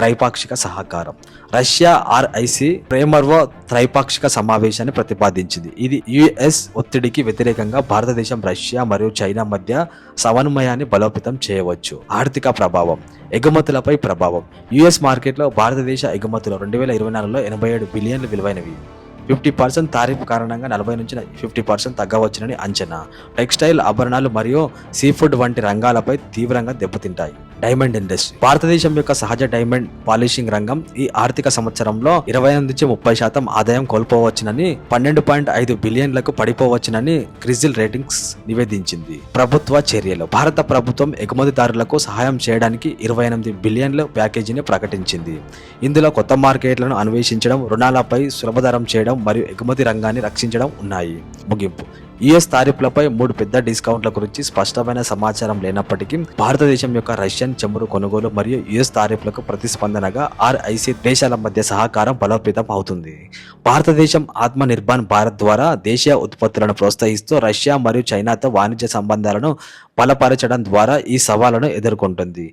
త్రైపాక్షిక సహకారం. రష్యా ఆర్ఐసి ప్రేమర్వ త్రైపాక్షిక సమావేశాన్ని ప్రతిపాదించింది. ఇది యుఎస్ ఒత్తిడికి వ్యతిరేకంగా భారతదేశం రష్యా మరియు చైనా మధ్య సమన్వయాన్ని బలోపేతం చేయవచ్చు. ఆర్థిక ప్రభావం ఎగుమతులపై ప్రభావం. యుఎస్ మార్కెట్లో భారతదేశ ఎగుమతులు రెండు వేల ఇరవై నాలుగులో ఎనభై ఏడు బిలియన్లు విలువైనవి. ఫిఫ్టీ పర్సెంట్ తారీఫ్ కారణంగా నలభై నుంచి ఫిఫ్టీ పర్సెంట్ తగ్గవచ్చునని అంచనా. టెక్స్టైల్ ఆభరణాలు మరియు సీ ఫుడ్ వంటి రంగాలపై తీవ్రంగా దెబ్బతింటాయి. Diamond industry. భారతదేశం యొక్క సహజ డైమండ్ పాలిషింగ్ రంగం ఈ ఆర్థిక సంవత్సరంలో ఇరవై ఎనిమిది నుంచి ముప్పై శాతం ఆదాయం కోల్పోవచ్చునని పన్నెండు పాయింట్ ఐదు బిలియన్లకు పడిపోవచ్చునని క్రిజిల్ రేటింగ్స్ నివేదించింది. ప్రభుత్వ చర్యలు. భారత ప్రభుత్వం ఎగుమతిదారులకు సహాయం చేయడానికి ఇరవై ఎనిమిది బిలియన్ల ప్యాకేజీని ప్రకటించింది. ఇందులో కొత్త మార్కెట్లను అన్వేషించడం రుణాలపై సులభతరం చేయడం మరియు ఎగుమతి రంగాన్ని రక్షించడం ఉన్నాయి. ముగింపు. యుఎస్ తారీఫ్లపై మూడు పెద్ద డిస్కౌంట్ల గురించి స్పష్టమైన సమాచారం లేనప్పటికీ భారతదేశం యొక్క రష్యన్ చమురు కొనుగోలు మరియు యుఎస్ తారీఫ్లకు ప్రతిస్పందనగా ఆర్ఐసి దేశాల మధ్య సహకారం బలోపేతం అవుతుంది. భారతదేశం ఆత్మ నిర్భర్ భారత్ ద్వారా దేశీయ ఉత్పత్తులను ప్రోత్సహిస్తూ రష్యా మరియు చైనాతో వాణిజ్య సంబంధాలను బలపరచడం ద్వారా ఈ సవాళ్ళను ఎదుర్కొంటుంది.